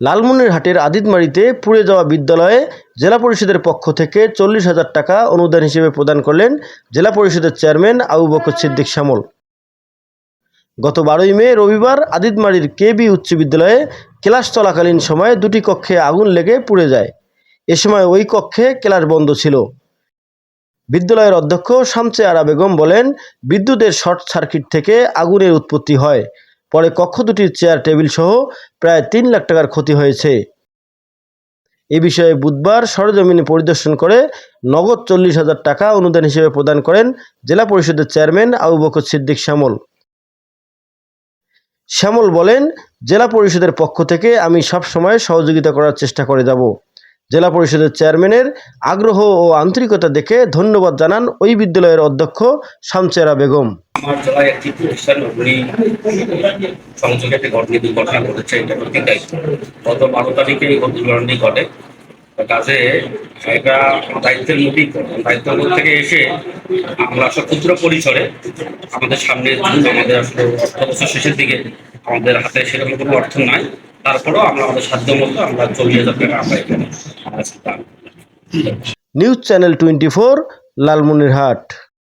লালমনিরহাটের আদিতমারিতে পুড়ে যাওয়া বিদ্যালয়ে জেলা পরিষদের পক্ষ থেকে চল্লিশ হাজার টাকা অনুদান হিসেবে প্রদান করলেন জেলা পরিষদের চেয়ারম্যান আবু বকর সিদ্দিক শ্যামল। গত বারোই মে রবিবার আদিতমারির কেবি উচ্চ বিদ্যালয়ে ক্লাস চলাকালীন সময়ে দুটি কক্ষে আগুন লেগে পুড়ে যায়। এ সময় ওই কক্ষে ক্লাস বন্ধ ছিল। বিদ্যালয়ের অধ্যক্ষ শামসে আরা বেগম বলেন, বিদ্যুতের শর্ট সার্কিট থেকে আগুনের উৎপত্তি হয়। পরে কক্ষ দুটির চেয়ার টেবিল সহ প্রায় তিন লাখ টাকার ক্ষতি হয়েছে। এ বিষয়ে বুধবার সরজমিনে পরিদর্শন করে নগদ চল্লিশ হাজার টাকা অনুদান হিসেবে প্রদান করেন জেলা পরিষদের চেয়ারম্যান আবু বকর সিদ্দিক শ্যামল। শ্যামল বলেন, জেলা পরিষদের পক্ষ থেকে আমি সব সময় সহযোগিতা করার চেষ্টা করে যাব। জেলা পরিষদের চেয়ারম্যানের আগ্রহ ও আন্তরিকতা দেখে ধন্যবাদ জানান ওই বিদ্যালয়ের অধ্যক্ষ শামচেরা বেগম। কাজে দায়িত্বের থেকে এসে আমরা আসলে ক্ষুদ্র পরিসরে আমাদের সামনে, আমাদের আসলে অর্থ বছর শেষের দিকে আমাদের হাতে সেরকম কোনো অর্থ নাই। তারপরেও আমরা আমাদের সাধ্য মতো আমরা আমরা এখানে। News channel twenty four Lalmonirhat